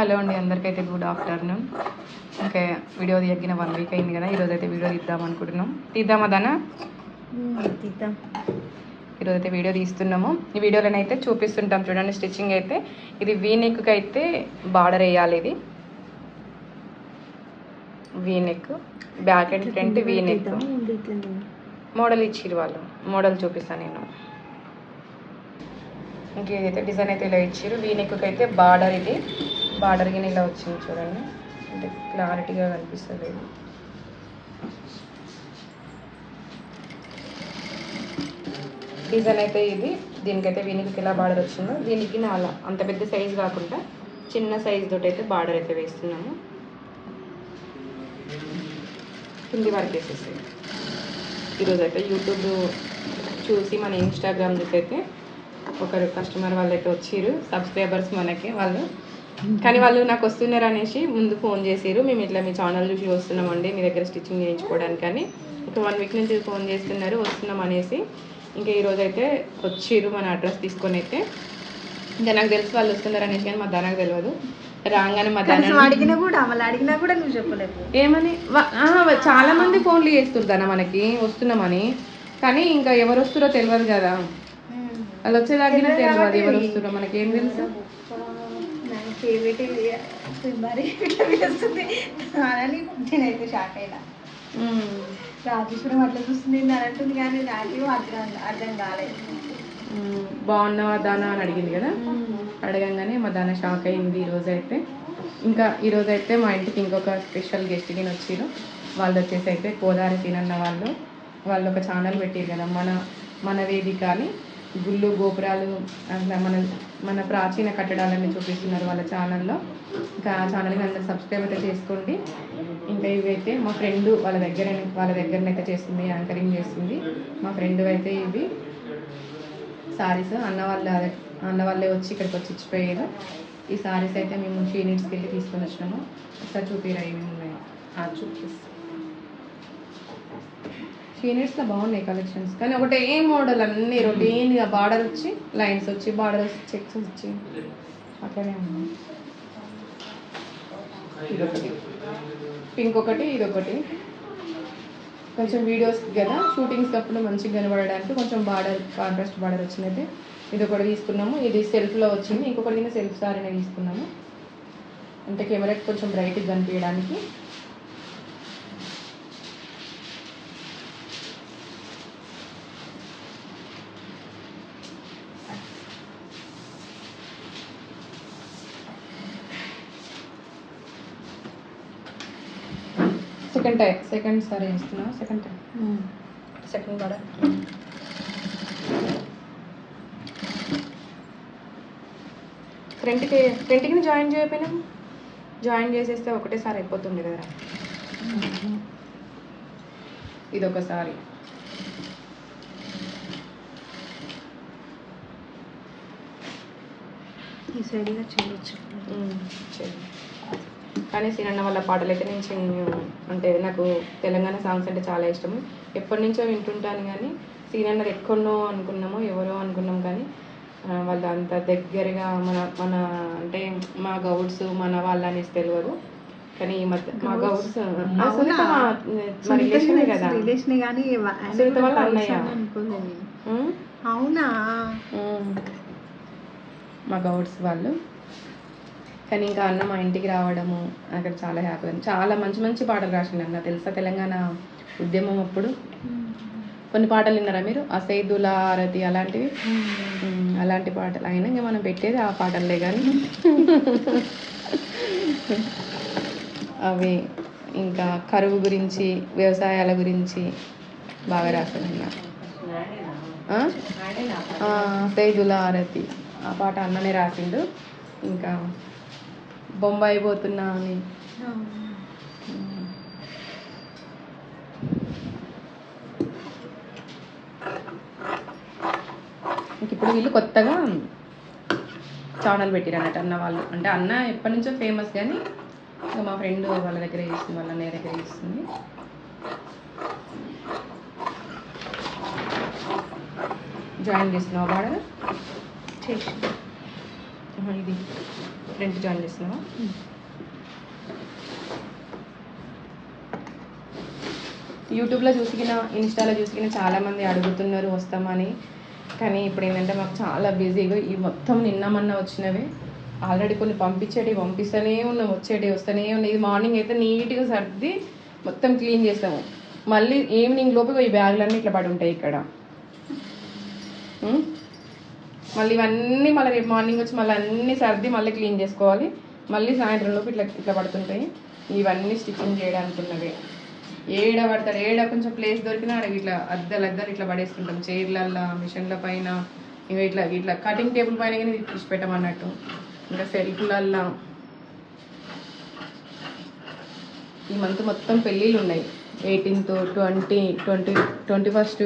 Hello అండి అందరికైతే good afternoon ఇంకా వీడియో తీయగిన వన్ వీక్ అయింది కదా ఈరోజు అయితే వీడియో తీద్దాం అనుకుంటున్నాం. తీద్దామా దానా? తీద్దాం. ఈరోజు అయితే వీడియో తీస్తున్నాము. ఈ వీడియోలోనైతే చూపిస్తుంటాం. చూడండి స్టిచ్చింగ్ అయితే ఇది వీ నెక్కి అయితే బార్డర్ వేయాలి ఇది. V neck back and front V neck model ఇచ్చిరు వాళ్ళు. మోడల్ చూపిస్తాను నేను. ఇంక ఇదైతే డిజైన్ అయితే ఇలా ఇచ్చారు వీ నెక్కి అయితే బార్డర్ ఇది. బార్డర్ గిన ఇలా వచ్చింది చూడండి. అంటే క్లారిటీగా కనిపిస్తుంది డిజైన్ అయితే ఇది. దీనికైతే వీనికి ఎలా బార్డర్ వచ్చిందో దీనికి అలా అంత పెద్ద సైజ్ కాకుండా చిన్న సైజ్ తోటి అయితే బార్డర్ అయితే వేస్తున్నాము. కింది వరకు వేసేసి ఈరోజు అయితే యూట్యూబ్ చూసి మన ఇన్స్టాగ్రామ్ చూసి అయితే ఒకరు కస్టమర్ వాళ్ళు అయితే వచ్చిర్రు. సబ్స్క్రైబర్స్ మనకి వాళ్ళు కానీ వాళ్ళు నాకు వస్తున్నారు అనేసి ముందు ఫోన్ చేసిర్రు మేము ఇట్లా మీ ఛానల్ చూసి వస్తున్నామండి మీ దగ్గర స్టిచ్చింగ్ చేయించుకోవడానికి అని. ఒక వన్ వీక్ నుంచి ఫోన్ చేస్తున్నారు వస్తున్నాం అనేసి. ఇంకా ఈరోజు అయితే వచ్చిర్రు మన అడ్రస్ తీసుకొని అయితే. ఇంకా నాకు తెలిసి వాళ్ళు వస్తున్నారు అనేసి కానీ మా దానికి తెలియదు రాగానే మా దాని అడిగినా కూడా మళ్ళీ అడిగినా కూడా నువ్వు చెప్పలేవు. ఏమని? చాలా మంది ఫోన్లు చేస్తుంటారు మనకి వస్తున్నామని. కానీ ఇంకా ఎవరు వస్తారో తెలియదు కదా. వాళ్ళు వచ్చేదాకా తెలియదు ఎవరు వస్తారో మనకి ఏం తెలుసు? ఫేవరెట్ మరి? ఇట్లా వేస్తుంది అని నేనైతే షాక్ అయినా. రాజేశ్వరం అట్లా చూస్తుంది అని అంటుంది కానీ నాకు అర్థం అర్థం కాలేదు. బాగున్నావా దానా అని అడిగింది కదా? అడగంగానే మా దాన షాక్ అయింది ఈరోజు అయితే. ఇంకా ఈరోజు అయితే మా ఇంటికి ఇంకొక స్పెషల్ గెస్ట్ గిని వచ్చిరు వాళ్ళు వచ్చేసి అయితే గోదావరి తినన్న వాళ్ళు. వాళ్ళు ఒక ఛానల్ పెట్టారు కదా మన మన వేదిక అని. గుళ్ళు గోపురాలు అట్లా మన మన ప్రాచీన కట్టడాలన్నీ చూపిస్తున్నారు వాళ్ళ ఛానల్లో. ఇంకా ఆ ఛానల్కి అందరూ సబ్స్క్రైబ్ అయితే చేసుకోండి. ఇంకా ఇవైతే మా ఫ్రెండ్ వాళ్ళ దగ్గర వాళ్ళ దగ్గరనైతే చేస్తుంది యాంకరింగ్ చేస్తుంది. మా ఫ్రెండ్ అయితే ఇవి. సారీస్ అన్న వాళ్ళ అన్న వాళ్ళే వచ్చి ఇక్కడికి వచ్చి ఇచ్చిపోయారు. ఈ సారీస్ అయితే మేము షీనిట్స్కి వెళ్ళి తీసుకొని వచ్చినాము. ఒకసారి చూపిరా ఏమేమి ఉన్నాయో. చూపిస్తాం. షీనిట్స్లో బాగున్నాయి కలెక్షన్స్ కానీ ఒకటే ఏం మోడల్ అన్ని రొటీన్గా బార్డర్ వచ్చి లైన్స్ వచ్చి బార్డర్ వచ్చి చెక్స్ వచ్చి అట్లనే ఉన్నాయి. ఇదొకటి పింక్ ఒకటి. ఇదొకటి కొంచెం వీడియోస్ కదా షూటింగ్స్ అప్పుడు మంచిగా కనబడడానికి కొంచెం బార్డర్ కాంట్రాస్ట్ బార్డర్ వచ్చినది ఇది ఒకటి తీసుకున్నాము. ఇది సెల్ఫ్లో వచ్చింది. ఇంకొకటి సెల్ఫ్ సారీనే తీసుకున్నాము. అంటే కెమెరాకి కొంచెం బ్రైట్గా కనిపించడానికి. సెకండ్ టైం సెకండ్ సారీ వేస్తున్నావు సెకండ్ టైం సెకండ్ బార్డర్ ఫ్రంట్కి ఫ్రంట్కి జాయిన్ చేయకపోయినా జాయిన్ చేసేస్తే ఒకటేసారి అయిపోతుండే కదా ఇది ఒకసారి ఈ సైడ్గా చేయొచ్చు. చేయండి కానీ సీనన్న వాళ్ళ పాటలు అయితే నేను అంటే నాకు తెలంగాణ సాంగ్స్ అంటే చాలా ఇష్టం ఎప్పటి నుంచో వింటుంటాను కానీ సీనన్నది ఎక్కడనో అనుకున్నాము ఎవరో అనుకున్నాం కానీ వాళ్ళు అంత దగ్గరగా మన మన అంటే మా గౌడ్స్ మన వాళ్ళు అనేసి తెలియదు కానీ ఈ మధ్య మా గౌడ్స్? ఆ, సునీత మా మా రిలేషనే కదా. రిలేషన్ కానీ సునీత వాళ్ళ అన్నయ్య. అవునా. మా గౌడ్స్ వాళ్ళు. కానీ ఇంకా అన్న మా ఇంటికి రావడము అక్కడ చాలా హ్యాపీ ఉంది. చాలా మంచి మంచి పాటలు రాసిండు అన్న. తెలుసా తెలంగాణ ఉద్యమం అప్పుడు? కొన్ని పాటలు విన్నారా మీరు? అసైదుల ఆరతి అలాంటివి? ఉమ్, అలాంటి పాటలు. అయినా ఇంకా మనం పెట్టేది ఆ పాటలే కానీ. అవి ఇంకా కరువు గురించి వ్యవసాయాల గురించి బాగా? ఆ, సైదుల ఆరతి. ఆ పాట అన్ననే రాసిండు. ఇంకా బొంబాయి పోతున్నా అని ఇప్పుడు వీళ్ళు కొత్తగా ఛానల్ పెట్టారు అన్నట్టు అన్న వాళ్ళు. అంటే అన్న ఎప్పటి నుంచో ఫేమస్ కానీ ఇంకా మా ఫ్రెండ్ వాళ్ళ దగ్గర చేస్తుంది వాళ్ళ అన్నయ్య దగ్గర చేస్తుంది. జాయిన్ చేస్తున్నావు బాగా చేసి ఇది. ఫ్రంట్ జాయిన్ చేస్తున్నావా యూట్యూబ్లో చూసిన ఇన్స్టాలో చూసిన చాలామంది అడుగుతున్నారు వస్తామని. కానీ ఇప్పుడు ఏంటంటే మాకు చాలా బిజీగా ఈ మొత్తం నిన్నమన్నా వచ్చినవి. ఆల్రెడీ కొన్ని పంపించేటి పంపిస్తూనే ఉన్నాం వచ్చేటి వస్తూనే ఉన్నాయి. ఇది మార్నింగ్ అయితే నీట్గా సర్ది మొత్తం క్లీన్ చేస్తాము మళ్ళీ ఈవినింగ్ లోపు ఈ బ్యాగులన్నీ ఇట్లా పడి ఉంటాయి ఇక్కడ. మళ్ళీ ఇవన్నీ మళ్ళీ రేపు మార్నింగ్ వచ్చి మళ్ళీ అన్నీ సర్ది మళ్ళీ క్లీన్ చేసుకోవాలి. మళ్ళీ సాయంత్రం లోపు ఇట్లా ఇట్లా పడుతుంటాయి. ఇవన్నీ స్టిచ్చింగ్ చేయడానికి ఉన్నవి ఏడ పడతాడు ఏడ కొంచెం ప్లేస్ దొరికినా ఆడ ఇట్లా అద్దలు అద్దలు ఇట్లా పడేసుకుంటాం. చైర్లల్లో మిషన్ల పైన ఇంకా ఇట్లా ఇట్లా కటింగ్ టేబుల్ పైన కానీ తీసి పెట్టమన్నట్టు. ఇంకా సెల్ఫ్లల్లో. ఈ మంత్ మొత్తం పెళ్ళిళ్ళు ఉన్నాయి. Eighteenth twenty twenty twenty first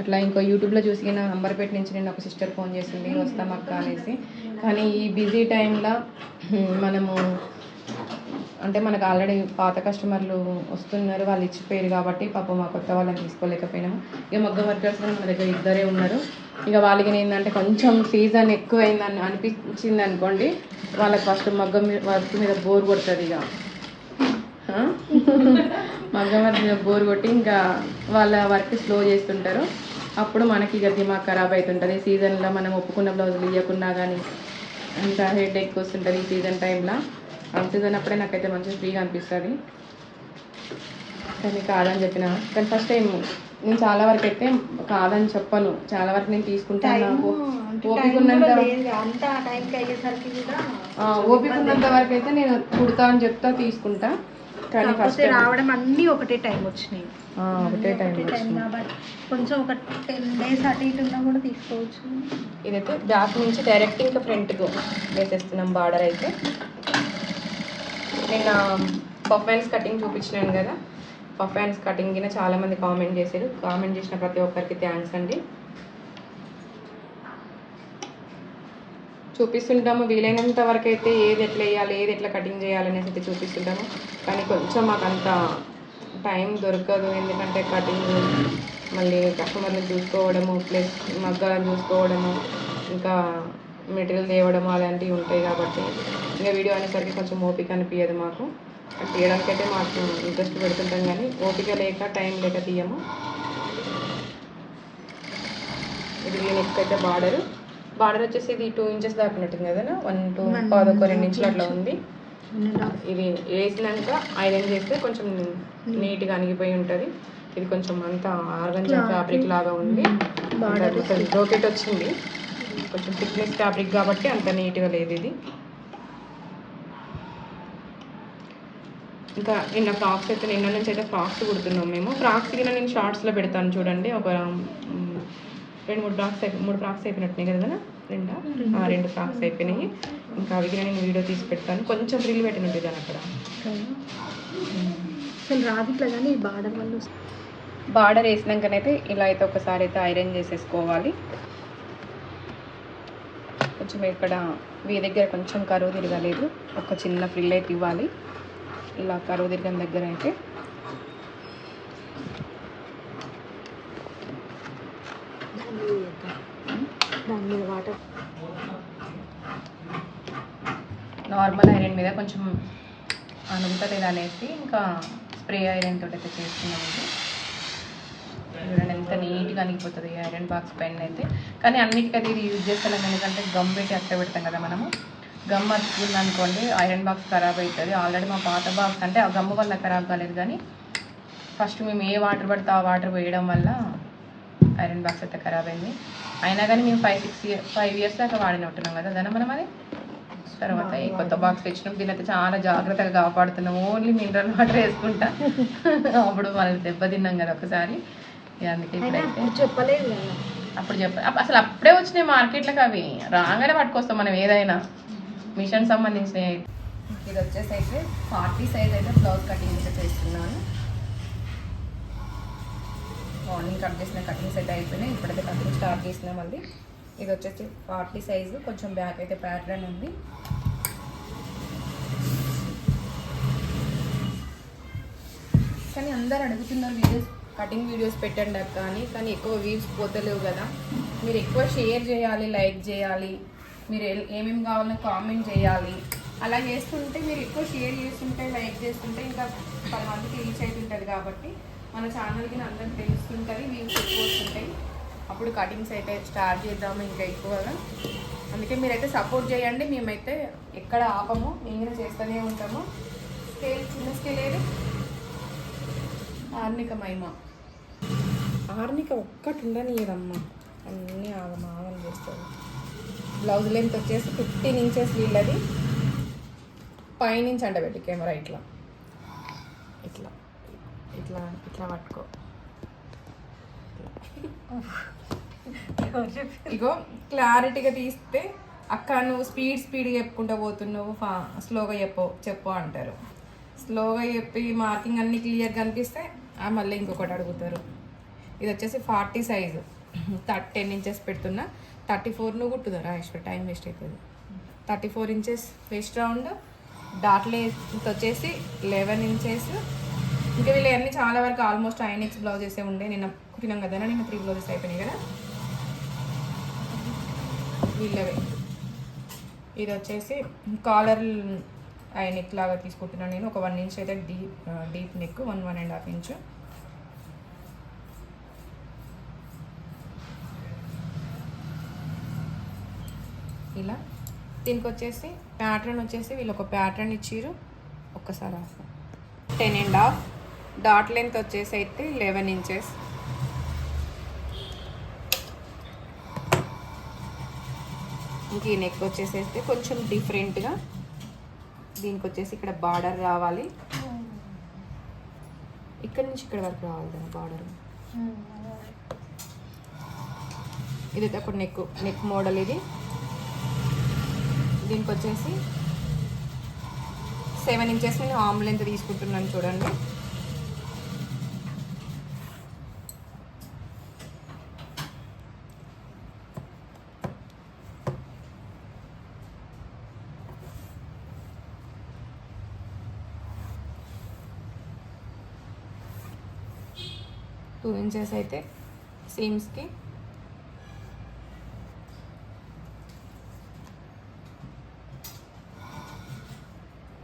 అట్లా ఇంకో యూట్యూబ్లో చూసి నా అంబర్పేట నుంచి నేను ఒక సిస్టర్ ఫోన్ చేసింది వస్తాం అక్క అనేసి. కానీ ఈ బిజీ టైంలో మనము అంటే మనకు ఆల్రెడీ పాత కస్టమర్లు వస్తున్నారు వాళ్ళు ఇచ్చిపోయారు కాబట్టి పాపం మా కొత్త వాళ్ళని తీసుకోలేకపోయినాము. ఇక మగ్గ వర్కర్స్ మన దగ్గర ఇద్దరే ఉన్నారు. ఇక వాళ్ళకి ఏంటంటే కొంచెం సీజన్ ఎక్కువైందని అనిపించింది అనుకోండి వాళ్ళకి ఫస్ట్ మగ్గం మీద వర్క్ మీద బోర్ కొడుతుంది ఇక. మీద బోర్ కొట్టి ఇంకా వాళ్ళ వర్క్ స్లో చేస్తుంటారు. అప్పుడు మనకి ఇక దిమాగ్ ఖరాబ్ అవుతుంటుంది సీజన్లో మనం ఒప్పుకున్న బ్లౌజులు ఇవ్వకున్నా కానీ ఇంకా హెడ్ ఎక్ వస్తుంటుంది ఈ సీజన్ టైంలో. అన్ సీజన్ అప్పుడే నాకైతే మంచిగా ఫ్రీగా అనిపిస్తుంది. కానీ కాదని చెప్పిన. కానీ ఫస్ట్ టైం నేను చాలా వరకు అయితే కాదని చెప్పను. చాలా వరకు నేను తీసుకుంటాను ఉన్నంత ఓపిక ఉన్నంత వరకు అయితే నేను కుడతా అని చెప్తా తీసుకుంటా. కానీ ఫస్ట్ కాకపోతే రావడం అన్నీ ఒకటే టైం వచ్చినాయి. ఒకటే టైం కాబట్టి కొంచెం ఒక టెన్ డేస్ అటు ఇటు ఉన్నా కూడా తీసుకోవచ్చు. ఇదైతే బ్యాక్ నుంచి డైరెక్ట్ ఇంకా ఫ్రంట్కు వేసేస్తున్నాం బార్డర్ అయితే. నిన్న పఫ్ హ్యాండ్స్ కటింగ్ చూపించినాను కదా. పఫ్ హ్యాండ్స్ కటింగ్ కింద చాలా మంది కామెంట్ చేశారు. కామెంట్ చేసిన ప్రతి ఒక్కరికి థ్యాంక్స్ అండి. చూపిస్తుంటాము. వీలైనంత వరకు అయితే ఏది ఎట్లా వేయాలి ఏది ఎట్లా కటింగ్ చేయాలి అనేసి అయితే చూపిస్తుంటాము. కానీ కొంచెం మాకు అంత టైం దొరకదు. ఎందుకంటే కటింగ్ మళ్ళీ కస్టమర్ని చూసుకోవడము ప్లస్ మగ్గాలను చూసుకోవడము ఇంకా మెటీరియల్ తేవడము అలాంటివి ఉంటాయి కాబట్టి ఇంకా వీడియో అనేసరికి కొంచెం ఓపిక అనిపించదు మాకు. అది తీయడానికి అయితే మాకు ఇంట్రెస్ట్ పెడుతుంటాం కానీ ఓపిక లేక టైం లేక తీయము. ఇది నేను అయితే బార్డరు. బార్డర్ వచ్చేసి ఇది టూ ఇంచెస్ దాకా ఉన్నట్టుంది కదా వన్ టూ పదొక రెండు ఇంచులు అట్లా. ఉంది. ఇది వేసినాక ఐరన్ చేస్తే కొంచెం నీట్గా అణిగిపోయి ఉంటుంది. ఇది కొంచెం అంతా ఆర్గంజా. ఫ్యాబ్రిక్ లాగా ఉంది. Border రోకెట్ వచ్చింది. కొంచెం థిక్నెస్ ఫ్యాబ్రిక్ కాబట్టి అంత నీట్గా లేదు ఇది. ఇంకా నిన్న ఫ్రాక్స్ అయితే నిన్న నుంచి అయితే ఫ్రాక్స్ కుడుతున్నాం మేము. ఫ్రాక్స్ కింద నేను షార్ట్స్లో పెడతాను చూడండి. ఒక రెండు మూడు ఫ్రాక్స్ అయిపో మూడు ఫ్రాక్స్ అయిపోయినట్టున్నాయి కదా రెండా? ఆ, రెండు ఫ్రాక్స్ అయిపోయినాయి. ఇంకా అవి నేను వీడియో తీసి పెడతాను. కొంచెం ఫ్రీలు పెట్టినట్టు దాని అక్కడ. అసలు రాదు ఇట్లా కానీ బార్డర్ వల్ల. బార్డర్ వేసినాకనైతే ఇలా అయితే ఒకసారి అయితే ఐరన్ చేసేసుకోవాలి. కొంచెం ఇక్కడ వీ దగ్గర కొంచెం కరువు తిరగలేదు. ఒక చిన్న ఫ్రిల్ అయితే ఇవ్వాలి. ఇలా కరువు తిరగని దగ్గర అయితే. దాని మీద వాటర్ నార్మల్ ఐరన్ మీద కొంచెం అనుగుతలేదు అనేసి ఇంకా స్ప్రే ఐరన్ తోటి అయితే చేస్తున్నాం చూడండి ఎంత నీట్గా అనిగిపోతుంది ఐరన్ బాక్స్ పెన్ అయితే కానీ అన్నిటికైతే ఇది యూజ్ చేస్తాం ఎందుకంటే గమ్ పెట్టి అట్ట పెడతాం కదా మనము. గమ్ అతుకుంది అనుకోండి ఐరన్ బాక్స్ ఖరాబ్ అవుతుంది ఆల్రెడీ మా పాత బాక్స్ అంటే ఆ గమ్ వల్ల ఖరాబ్ కాలేదు కానీ ఫస్ట్ మేము ఏ వాటర్ పడితే ఆ వాటర్ వేయడం వల్ల ఐరన్ బాక్స్ అయితే ఖరాబ్ అయింది. అయినా కానీ మేము five six year five years దాకా వాడినట్టున్నాం కదా దాని మనం అది తర్వాత ఈ కొత్త బాక్స్ తెచ్చినాం. దీని అయితే చాలా జాగ్రత్తగా కాపాడుతున్నాం. ఓన్లీ మినరల్ వాటర్ వేసుకుంటా. అప్పుడు మనం దెబ్బతిన్నాం కదా ఒకసారి. అందుకే ఇప్పుడైతే చెప్పలేదు అప్పుడు చెప్ప అసలు అప్పుడే వచ్చినాయి మార్కెట్లోకి అవి. రాగానే పట్టుకొస్తాం మనం ఏదైనా. మిషన్ సంబంధించిన ఇది వచ్చేసి అయితే ఫార్టీ సైజ్ అయితే బ్లౌజ్ కటింగ్ అయితే చేస్తున్నాను. మార్నింగ్ కట్ చేసిన కటింగ్స్ అయితే అయిపోయినాయి. ఇప్పుడైతే కటింగ్ స్టార్ట్ చేసినా మళ్ళీ. ఇది వచ్చేసి ఫార్టీ సైజు కొంచెం బ్యాక్ అయితే ప్యాటర్న్ ఉంది. కానీ అందరు అడుగుతున్నారు వీడియోస్ కటింగ్ వీడియోస్ పెట్టండి అక్క అని. కానీ ఎక్కువ వ్యూస్ పోతలేవు కదా. మీరు ఎక్కువ షేర్ చేయాలి లైక్ చేయాలి. మీరు ఏమేమి కావాలో కామెంట్ చేయాలి. అలా చేస్తుంటే మీరు ఎక్కువ షేర్ చేస్తుంటే లైక్ చేస్తుంటే ఇంకా పది మందికి రీచ్ అవుతుంటుంది కాబట్టి మన ఛానల్కి అందరికి తెలుస్తుంటుంది వ్యూస్ ఎక్కువ వస్తుంటాయి అప్పుడు కటింగ్స్ అయితే స్టార్ట్ చేద్దాము ఇంకా ఎక్కువగా. అందుకే మీరైతే సపోర్ట్ చేయండి మేమైతే ఎక్కడ ఆపము మేము చేస్తూనే ఉంటాము. స్కేల్ చిన్న స్కేల్ ఏది? ఆర్నిక మహిమ ఆర్నిక ఒక్కటి ఉండనియదమ్మా. అన్నీ ఆగం ఆగం చేస్తారు. బ్లౌజ్ లెంత్ వచ్చేసి ఫిఫ్టీన్ ఇంచెస్ వీళ్ళది. పైనుంచి అంటబెట్టి కెమెరా ఇట్లా. ఇట్లా. ఇట్లా ఇట్లా పట్టుకో. ఇగో క్లారిటీగా తీస్తే అక్క నువ్వు స్పీడ్ స్పీడ్గా చెప్పుకుంటూ పోతున్నావు ఫా స్లోగా చెప్పు చెప్పు అంటారు. స్లోగా చెప్పి మార్కింగ్ అన్ని క్లియర్గా కనిపిస్తే ఆ మళ్ళీ ఇంకొకటి అడుగుతారు. ఇది వచ్చేసి forty size. Thirty ten inches పెడుతున్నా. థర్టీ ఫోర్ నువ్వు కుట్టుదా రాజేశ్వరి టైం వేస్ట్ అవుతుంది thirty four inches waist round. Dot length వచ్చేసి లెవెన్ ఇంచెస్. ఇంకా వీళ్ళు చాలా వరకు ఆల్మోస్ట్ ఐనెక్స్ బ్లౌజెస్ ఉండే. నిన్న కుట్టినాం కదా నిన్న త్రీ బ్లౌజెస్ అయిపోయినాయి కదా. వీళ్ళవే. ఇది వచ్చేసి కాలర్ ఐ నెక్ లాగా తీసుకుంటున్నాను నేను. ఒక వన్ ఇంచ్ అయితే deep deep neck one one and half inch ఇలా. దీనికి వచ్చేసి ప్యాటర్న్ వచ్చేసి వీళ్ళు ఒక ప్యాటర్న్ ఇచ్చిర్రు. ఒక్కసారి ten and half dot length వచ్చేసి అయితే లెవెన్ ఇంచెస్ ఇంక ఈ నెక్ వచ్చేసేస్తే కొంచెం డిఫరెంట్గా దీనికి వచ్చేసి ఇక్కడ బార్డర్ రావాలి. ఇక్కడ నుంచి ఇక్కడ వరకు రావాలి కదా బార్డర్. ఇది ఒక నెక్ నెక్ మోడల్ ఇది. దీనికి వచ్చేసి సెవెన్ ఇంచెస్ నేను ఆమ్ లెంత్ తీసుకుంటున్నాను చూడండి. టూ ఇంచెస్ అయితే సీమ్స్కి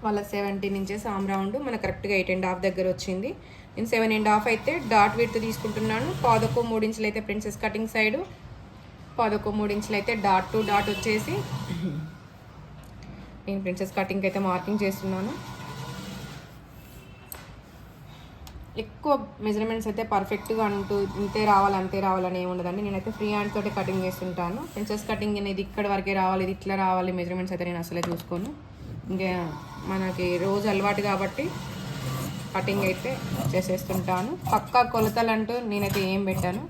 వాళ్ళ సెవెంటీన్ ఇంచెస్ ఆమ్ రౌండ్ మన కరెక్ట్గా ఎయిట్ అండ్ హాఫ్ దగ్గర వచ్చింది. నేను సెవెన్ అండ్ హాఫ్ అయితే డాట్ విడ్త్ తీసుకుంటున్నాను. పాదొక్క మూడు ఇంచులు అయితే ప్రిన్సెస్ కటింగ్ సైడు పాదొక్క మూడు ఇంచులు అయితే డాట్ టు డాట్ వచ్చేసి నేను ప్రిన్సెస్ కటింగ్ అయితే మార్కింగ్ చేస్తున్నాను. ఎక్కువ మెజర్మెంట్స్ అయితే పర్ఫెక్ట్గా అంటూ ఇంతే రావాలి అంతే రావాలని ఏమి ఉండదండి. నేనైతే ఫ్రీ హ్యాండ్ తోటి కటింగ్ చేస్తుంటాను. ప్రిన్సెస్ కటింగ్ అనేది ఇక్కడ వరకే రావాలి ఇది ఇట్లా రావాలి మెజర్మెంట్స్ అయితే నేను అసలే చూసుకోను. ఇంకా మనకి రోజు అలవాటు కాబట్టి కటింగ్ అయితే చేసేస్తుంటాను. పక్కా కొలతలు అంటూ నేనైతే ఏం పెట్టాను.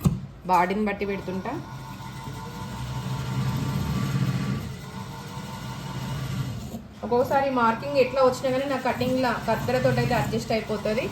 బాడీని బట్టి పెడుతుంటా. ఒక్కోసారి మార్కింగ్ ఎట్లా వచ్చినా కానీ నా కటింగ్లో కత్తెరతో అయితే అడ్జస్ట్ అయిపోతుంది.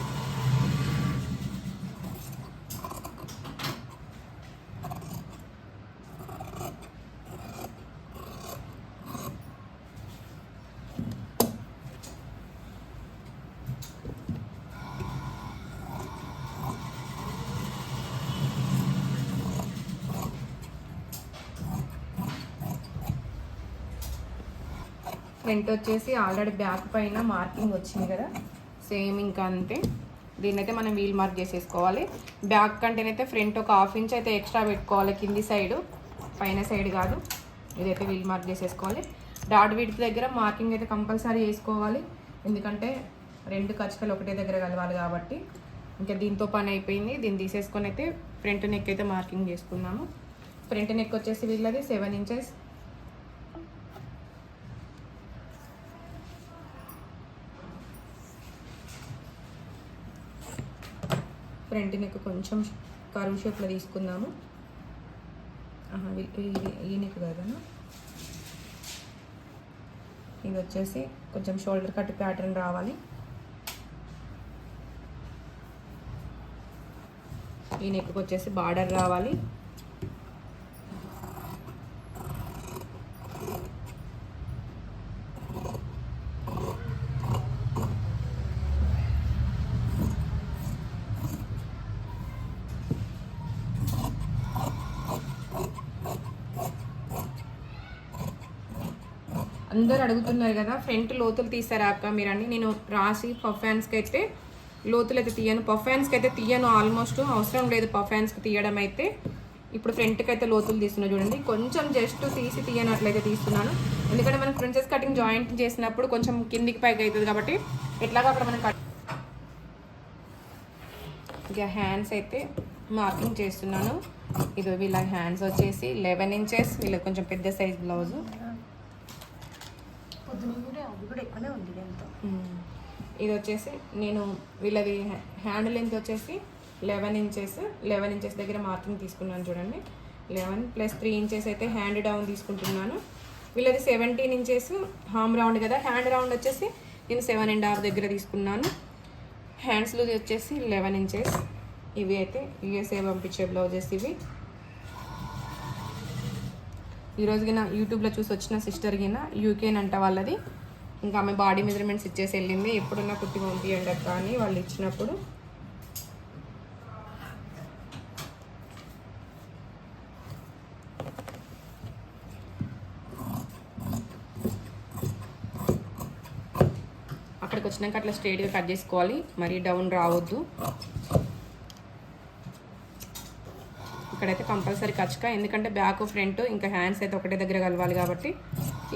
ఫ్రంట్ వచ్చేసి ఆల్రెడీ బ్యాక్ పైన మార్కింగ్ వచ్చింది కదా? సేమ్ ఇంకా అంతే. దీన్నైతే మనం వీల్ మార్క్ చేసేసుకోవాలి. బ్యాక్ కంటేనైతే ఫ్రంట్ ఒక హాఫ్ ఇంచ్ అయితే ఎక్స్ట్రా పెట్టుకోవాలి కింది సైడు పైన సైడ్ కాదు. ఇదైతే వీల్ మార్క్ చేసేసుకోవాలి. డాట్ విడ్త్ దగ్గర మార్కింగ్ అయితే కంపల్సరీ వేసుకోవాలి. ఎందుకంటే రెండు కచ్చకలు ఒకటే దగ్గర కలవాలి కాబట్టి. ఇంకా దీంతో పని అయిపోయింది. దీన్ని తీసేసుకొని అయితే ఫ్రంట్ నెక్ అయితే మార్కింగ్ చేసుకున్నాము. ఫ్రంట్ నెక్ వచ్చేసి వీళ్ళది సెవెన్ ఇంచెస్ ఫ్రంట్ నెక్ కొంచెం కరువు షేప్లో తీసుకుందాము. ఆహా, ఈ నెక్ కదా ఇది వచ్చేసి కొంచెం షోల్డర్ కట్ ప్యాటర్న్ రావాలి. ఈ నెక్కి వచ్చేసి బార్డర్ రావాలి. అందరు అడుగుతున్నారు కదా ఫ్రంట్ లోతులు తీసారా అక్క? మీరని నేను రాసి పర్ఫాన్స్కి అయితే లోతులు అయితే తీయను. పర్ఫాన్స్కి అయితే తీయను ఆల్మోస్ట్ అవసరం లేదు పర్ఫాన్స్కి తీయడం అయితే. ఇప్పుడు ఫ్రంట్కి అయితే లోతులు తీస్తున్నా చూడండి. కొంచెం జస్ట్ తీసి తీయనట్లయితే తీస్తున్నాను. ఎందుకంటే మనం ప్రిన్సెస్ కటింగ్ జాయింట్ చేసినప్పుడు కొంచెం కిందికి పైకి అవుతుంది కాబట్టి ఎట్లాగా అక్కడ మనం కట్ ఇక హ్యాండ్స్ అయితే మార్కింగ్ చేస్తున్నాను. ఇది వీళ్ళ హ్యాండ్స్ వచ్చేసి లెవెన్ ఇంచెస్ వీళ్ళకి కొంచెం పెద్ద సైజ్ బ్లౌజ్ కూడా అది కూడా ఎక్కువనే ఉంది ఎంతో ఇది వచ్చేసి నేను వీళ్ళది హ్యాండ్ లెంత్ వచ్చేసి లెవెన్ ఇంచెస్ లెవెన్ ఇంచెస్ దగ్గర మార్కింగ్ తీసుకున్నాను చూడండి. లెవెన్ ప్లస్ త్రీ ఇంచెస్ అయితే హ్యాండ్ డౌన్ తీసుకుంటున్నాను. వీళ్ళది సెవెంటీన్ ఇంచెస్ హామ్ రౌండ్ కదా హ్యాండ్ రౌండ్ వచ్చేసి నేను సెవెన్ అండ్ హాఫ్ దగ్గర తీసుకున్నాను. హ్యాండ్స్ లూజ్ వచ్చేసి లెవెన్ ఇంచెస్. ఇవి అయితే యూఎస్ఏ పంపించే బ్లౌజెస్ ఇవి. ఈరోజు గిన యూట్యూబ్లో చూసి వచ్చిన సిస్టర్ గిన అంట వాళ్ళది. ఇంకా ఆమె బాడీ మెజర్మెంట్స్ ఇచ్చేసి వెళ్ళింది. ఎప్పుడున్నా కుట్టి పంపించండి అక్క అని వాళ్ళు ఇచ్చినప్పుడు. అక్కడికి వచ్చినాక అట్లా స్ట్రైట్గా కట్ చేసుకోవాలి. మరీ డౌన్ రావద్దు. అయితే కంపల్సరీ ఖచ్చితంగా ఎందుకంటే బ్యాక్ ఫ్రంట్ ఇంకా హ్యాండ్స్ అయితే ఒకటే దగ్గర కలవాలి కాబట్టి.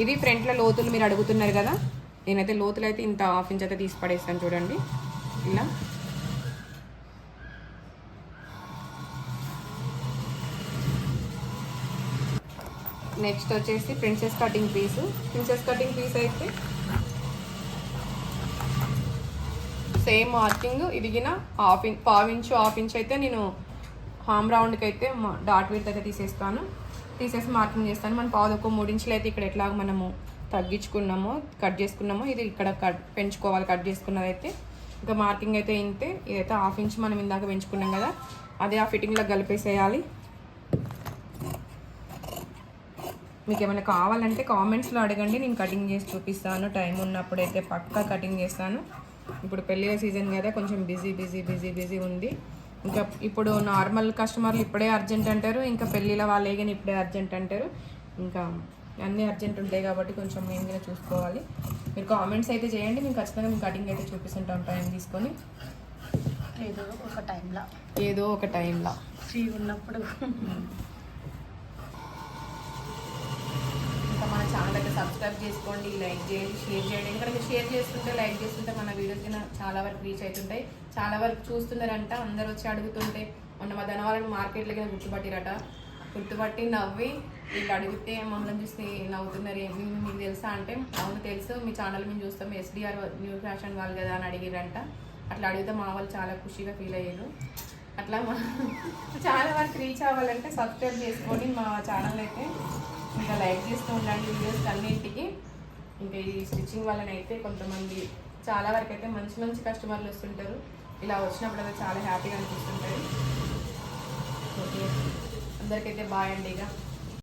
ఇది ఫ్రంట్లో లోతులు మీరు అడుగుతున్నారు కదా. నేనైతే లోతులు అయితే ఇంత హాఫ్ ఇంచ్ అయితే తీసి పడేస్తాను చూడండి. ఇలా. నెక్స్ట్ వచ్చేసి princess cutting piece. Princess cutting piece అయితే సేమ్ మార్కింగ్ ఇదిగిన హాఫ్ ఇంచ్ పావు ఇంచు హాఫ్ ఇంచ్ అయితే నేను హామ్ రౌండ్కి అయితే డాట్ విడ్త్ అయితే తీసేస్తాను. తీసేసి మార్కింగ్ చేస్తాను. మన పావు ఒక మూడించులు అయితే ఇక్కడ ఎట్లాగ మనము తగ్గించుకున్నామో కట్ చేసుకున్నామో ఇది ఇక్కడ కట్ పెంచుకోవాలి కట్ చేసుకున్నది అయితే ఇంకా మార్కింగ్ అయితే ఇంతే. ఇదైతే హాఫ్ ఇంచ్ మనం ఇందాక పెంచుకున్నాం కదా అదే ఆ ఫిట్టింగ్లో కలిపేసేయాలి. మీకు ఏమైనా కావాలంటే కామెంట్స్లో అడగండి. నేను కటింగ్ చేసి చూపిస్తాను. టైం ఉన్నప్పుడు అయితే పక్కా కటింగ్ చేస్తాను. ఇప్పుడు పెళ్ళిళ్ళ సీజన్ కదా కొంచెం బిజీ బిజీ బిజీ బిజీ ఉంది. ఇంకా ఇప్పుడు నార్మల్ కస్టమర్లు ఇప్పుడే అర్జెంట్ అంటారు ఇంకా పెళ్ళిళ్ళ వాళ్ళే కానీ ఇప్పుడే అర్జెంట్ అంటారు. ఇంకా అన్నీ అర్జెంట్ ఉంటాయి కాబట్టి కొంచెం మేము కూడా చూసుకోవాలి. మీరు కామెంట్స్ అయితే చేయండి మేము ఖచ్చితంగా మేము కటింగ్ అయితే చూపిస్తుంటాం టైం తీసుకొని. ఏదో ఒక టైంలో. ఏదో ఒక టైంలో. ఫ్రీ ఉన్నప్పుడు. ఇంకా మన ఛానల్ అయితే సబ్స్క్రైబ్ చేసుకోండి లైక్ చేయండి షేర్ చేయండి. ఎందుకంటే షేర్ చేసుకుంటే లైక్ చేస్తుంటే మన వీడియోస్ కింద చాలా వరకు రీచ్ అవుతుంటాయి. చాలా వరకు చూస్తున్నారంట అందరు వచ్చి అడుగుతుంటే మొన్న మా ధనవాళ్ళని మార్కెట్లో కింద గుర్తుపట్టిరట. గుర్తుపట్టి నవ్వి వీళ్ళు అడిగితే మమ్మల్ని చూసి నవ్వుతున్నారు ఏమి మీకు తెలుసా? అంటే అవును తెలుసు మీ ఛానల్ మేము చూస్తాం ఎస్డిఆర్ న్యూ ఫ్యాషన్ వాళ్ళు కదా అని అడిగిరంట అట్లా అడిగితే మా వాళ్ళు చాలా ఖుషిగా ఫీల్ అయ్యారు. అట్లా మా చాలా వరకు రీచ్ అవ్వాలంటే సబ్స్క్రైబ్ చేసుకొని మా ఛానల్ అయితే. ఇంకా లైక్ చేస్తూ ఉండండి వీడియోస్ అన్నింటికి. ఇంకా ఈ స్టిచ్చింగ్ వల్లనైతే కొంతమంది చాలా వరకు అయితే మంచి మంచి కస్టమర్లు వస్తుంటారు. ఇలా వచ్చినప్పుడు అయితే చాలా హ్యాపీగా అనిపిస్తుంటుంది. ఓకే. అందరికైతే బాయ్ అండి ఇక.